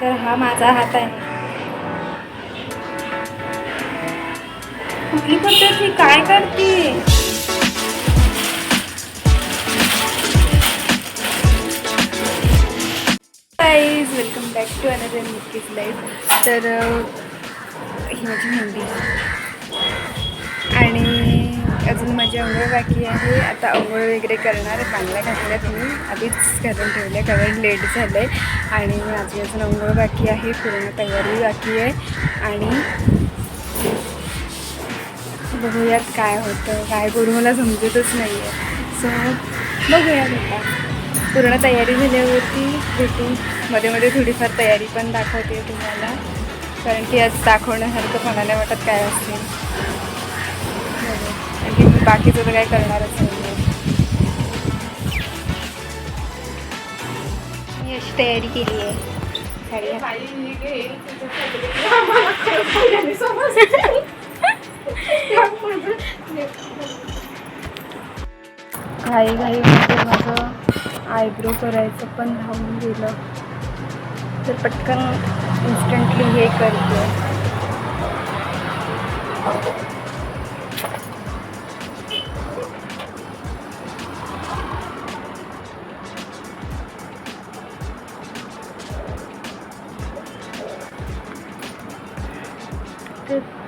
तर हा माझा हात आहे. कुठली पद्धत? ही काय करते? Guys welcome back to another Nikki's life तर ही माझी मेहंदी. आणि अजून माझी अंघोळ बाकी आहे. आता अंघोळ वगैरे करणार चांगल्या घातल्यात मी आधीच घालून ठेवल्या. कारण लेट झालं आहे आणि माझी अजून अंघोळ बाकी आहे. पूर्ण तयारी बाकी आहे. आणि बघूयात काय होतं. काय करू मला समजतच नाही आहे सो बघूयात आता. पूर्ण तयारी झाल्यावरती भेटून मध्ये मध्ये थोडीफार तयारी पण दाखवते तुम्हाला. कारण की आज दाखवण्यासारखं मला नाही वाटत काय असेल बाकीचं तर काय करणारच नाही. अशी तयारी केली आहे. घाई घाई म्हणजे माझं आयब्रो करायचं पण राहून गेलं. तर पटकन इन्स्टंटली हे करते.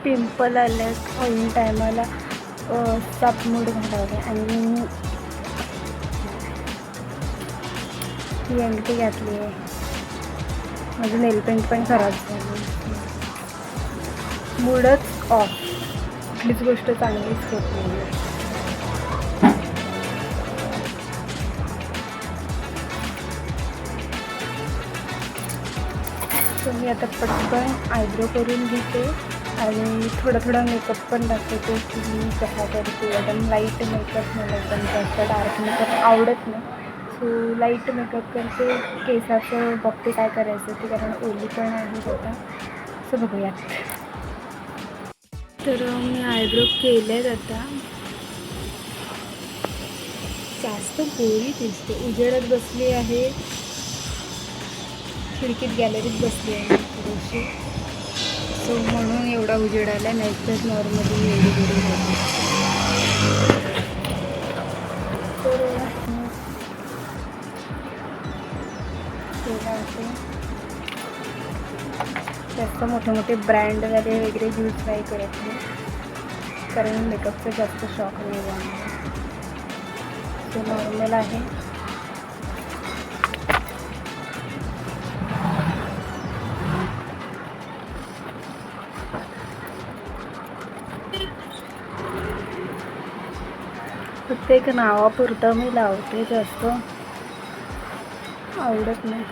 पिंपल आले ऐन टायमाला. सापमूड घालावले आणि मी ही अंगठी घातली आहे. माझं नेलपेंट पण खराब झाली. मूडच ऑफ कुठलीच गोष्ट चांगलीच होत. नाही तर मी आता पटकन आयब्रो करून घेते. आणि थोडा थोडा मेकअप पण दाखवते की मी कसा करते. एकदम लाइट मेकअप मला एकदम जास्त डार्क मेकअप आवडत नाही. सो लाइट मेकअप करते. केसाचं बघते काय करायचं ते कारण ओली पण आहे आता सो बघूयात. तर मी आयब्रो केले आता. जास्त गोरी दिसते. उजेडात बसली आहे. खिडकीत गॅलरीत बसली आहे थोडीशी. सो म्हणून एवढा उजेड आला नाहीतर नॉर्मली एवढी गरीब होती. तर जास्त मोठे मोठे ब्रँडवाले वगैरे यूज नाही करत मी. कारण मेकअपचा जास्त शॉक नाही आहे ते नॉर्मल आहे. फक्त एक नावापुरतं मी लावते जास्त आवडत नाही.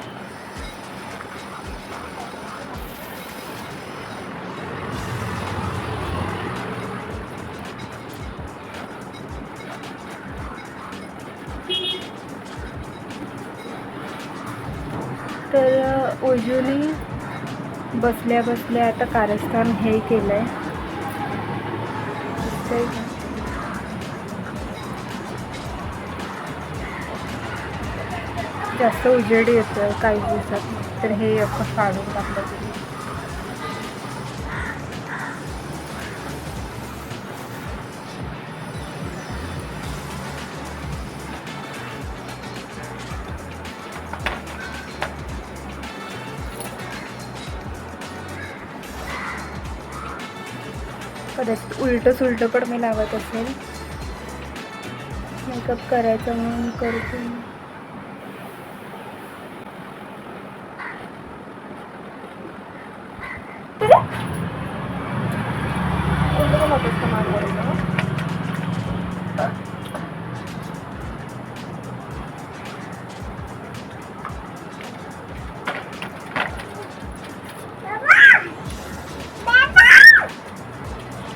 तर उजूनी बसल्या बसल्या आता कारस्थान हे केलं आहे जास्त उजेड येतं काही दिवसात तर हे आपण काढून टाकलं परत उलटं सुलटं पण मी लावत असेल. मेकअप करायचं म्हणून करते.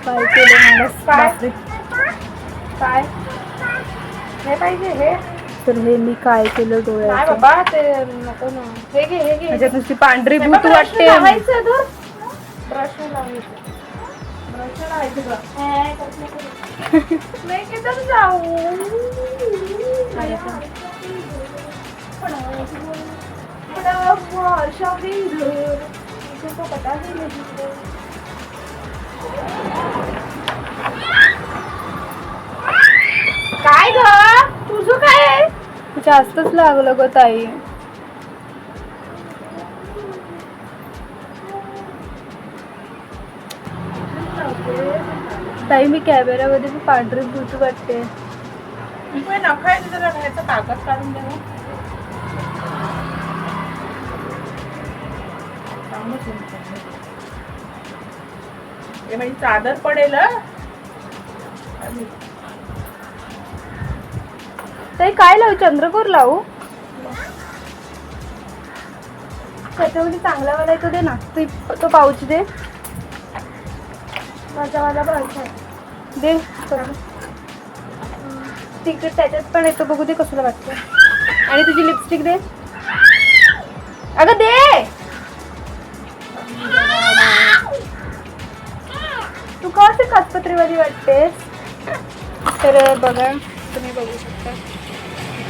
काय केलं मला बापरे. काय हे पाहिजे हे तर हे मी काय केलं नाही डोळ्याचं बाबा ते नको ना हे घे हे घे माझ्यात नुसती पांढरी हे भूत वाटते लावायचं ब्रश लावायचं. नाही का? पता ही नाही काय ग तुझं काय? जास्तच लागलं ग ताई ताई मी कॅमेऱ्यामध्ये मी पांढरी भूत वाटते नखा आहे जरा ह्याचा कागद काढून दे ना. हे म्हणजे चादर पडेल ताई काय लावू? चंद्रकोर लावू? त्याच्यामध्ये चांगला वाला तो दे ना. तो तो पाऊच दे. माझ्यावाला बस आहे. दे. तिकडे त्याच्यात पण येतो. बघू दे कसलं वाटतं. आणि तुझी लिपस्टिक दे. अगं दे! का असे काचपत्रीवाली वाटतेस तर बघा तुम्ही बघू शकता.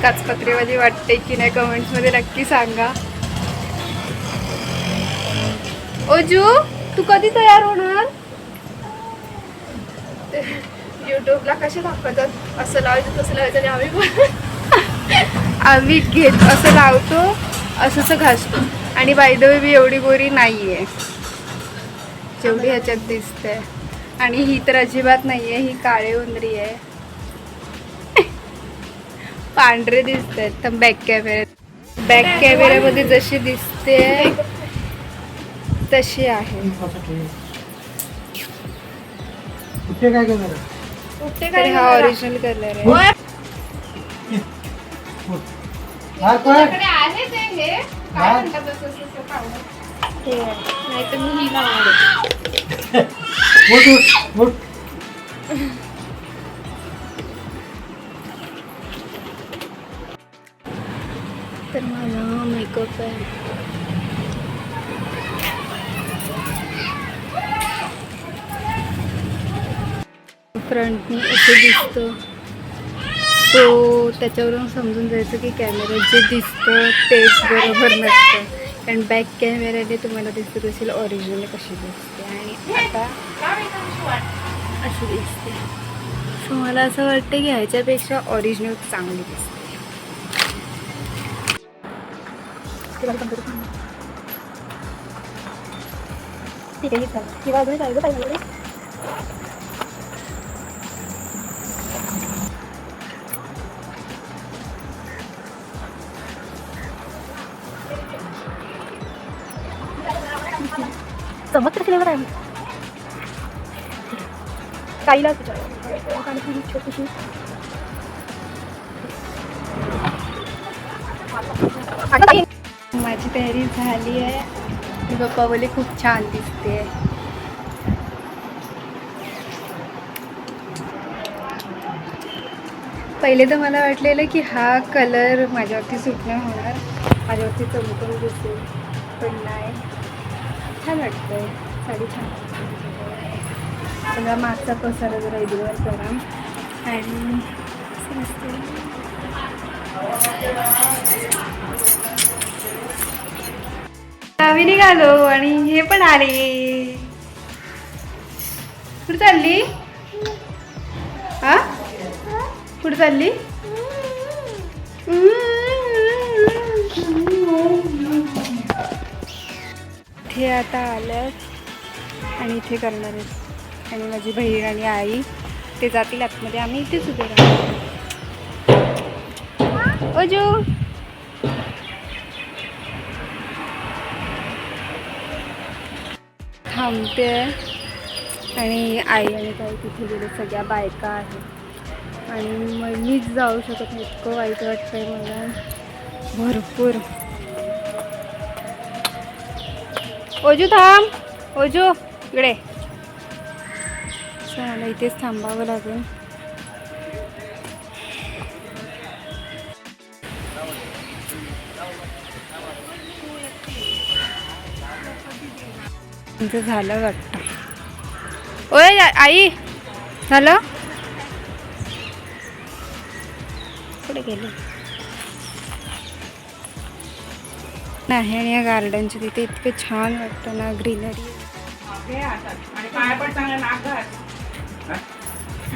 काचपत्रीवाली वाटते की नाही कमेंट्समध्ये नक्की सांगा. ओजू तू कधी तयार होणार? युट्यूबला कसे दाखवतात? असं लावायचं तसं लावायचं आणि आम्ही पण आम्ही घेत असं लावतो असंच घासतो. आणि बायदवे बी एवढी गोरी नाही आहे जेवढी ह्याच्यात दिसते आणि ही तर अजिबात नाही आहे ही काळे उंदरी आहे. पांढरे दिसत आहेत तर बॅक कॅमेऱ्यात बॅक कॅमेऱ्यामध्ये जशी दिसते तशी आहे. हा? ओरिजिनल कलर आहे. हा? हे हा. नाही तर मी ही लावणार उठ उठ उठ. तर मला मेकअप आहे. फ्रंटनी असं दिसतं. तो त्याच्यावरून समजून जायचं की कॅमेऱ्यात जे दिसतं तेच बरोबर नसतं. कारण बॅक कॅमेऱ्याने तुम्हाला दिसत असेल ओरिजिनल कशी दिसते आणि आता अशी दिसते. सो मला असं वाटतं की ह्याच्यापेक्षा ओरिजिनल चांगली दिसते. ठीक आहे फ्लेवर आहे काहीला छोटीशी माझी तयारी झाली आहे. मी पप्पा बोले खूप छान दिसते. पहिले तर मला वाटलेलं की हा कलर माझ्यावरती सूट नाही होणार. माझ्यावरती चमकून दिसेल पण नाही. छान वाटतंय. साडी छान. सगळा मागचा पसारा जरा इग्नोर करा. आणि आम्ही निघालो आणि हे पण आले. कुठे चालली? हा? कुठे चालली? हे आता आलं. आणि इथे करणार आहेत. आणि माझी बहीण आणि आई ते जातील आतमध्ये. आम्ही इथेच उभे राहतो अजो थांबते. आणि आई आणि काही तिथे गेले. सगळ्या बायका आहेत. आणि मग मीच जाऊ शकत नाही. इतकं वाईट वाटतंय मला. भरपूर. ओजू थांब. ओजू! इकडे. मला इथेच थांबावं लागेल. तुमचं झालं वाटतं. ओय आई झालं? कुठे गेले? नाही आणि या गार्डनच्या तिथे इतकं छान वाटतं ना ग्रीनरी घे हातात. आणि पाय पण चांगला नाक घाल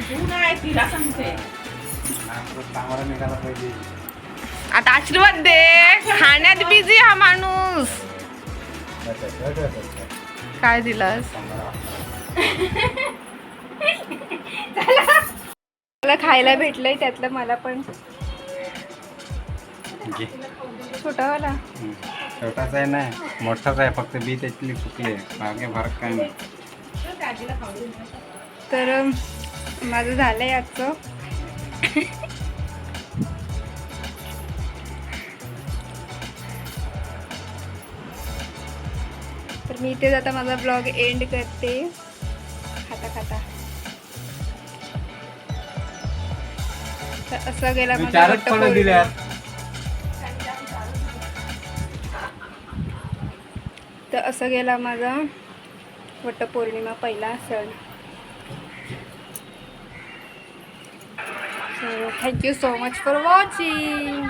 तू नाही तिला सांगते? चांगला निघाला पाहिजे आता आशीर्वाद दे. खाण्यात बिझी हा माणूस. काय दिलास? मला खायला भेटलंय त्यातलं मला पण. छोटावाला छोटाच आहे ना मोठाच आहे फक्त बी त्यातली चुकले मागे फरक काय नाही. तर माझं झालंय आजचं. तर मी इथेच आता माझा ब्लॉग एंड करते. खाता खाता. तर असं गेला माझा तर असं गेला माझा वटपौर्णिमा पहिला सण. Thank you so much for watching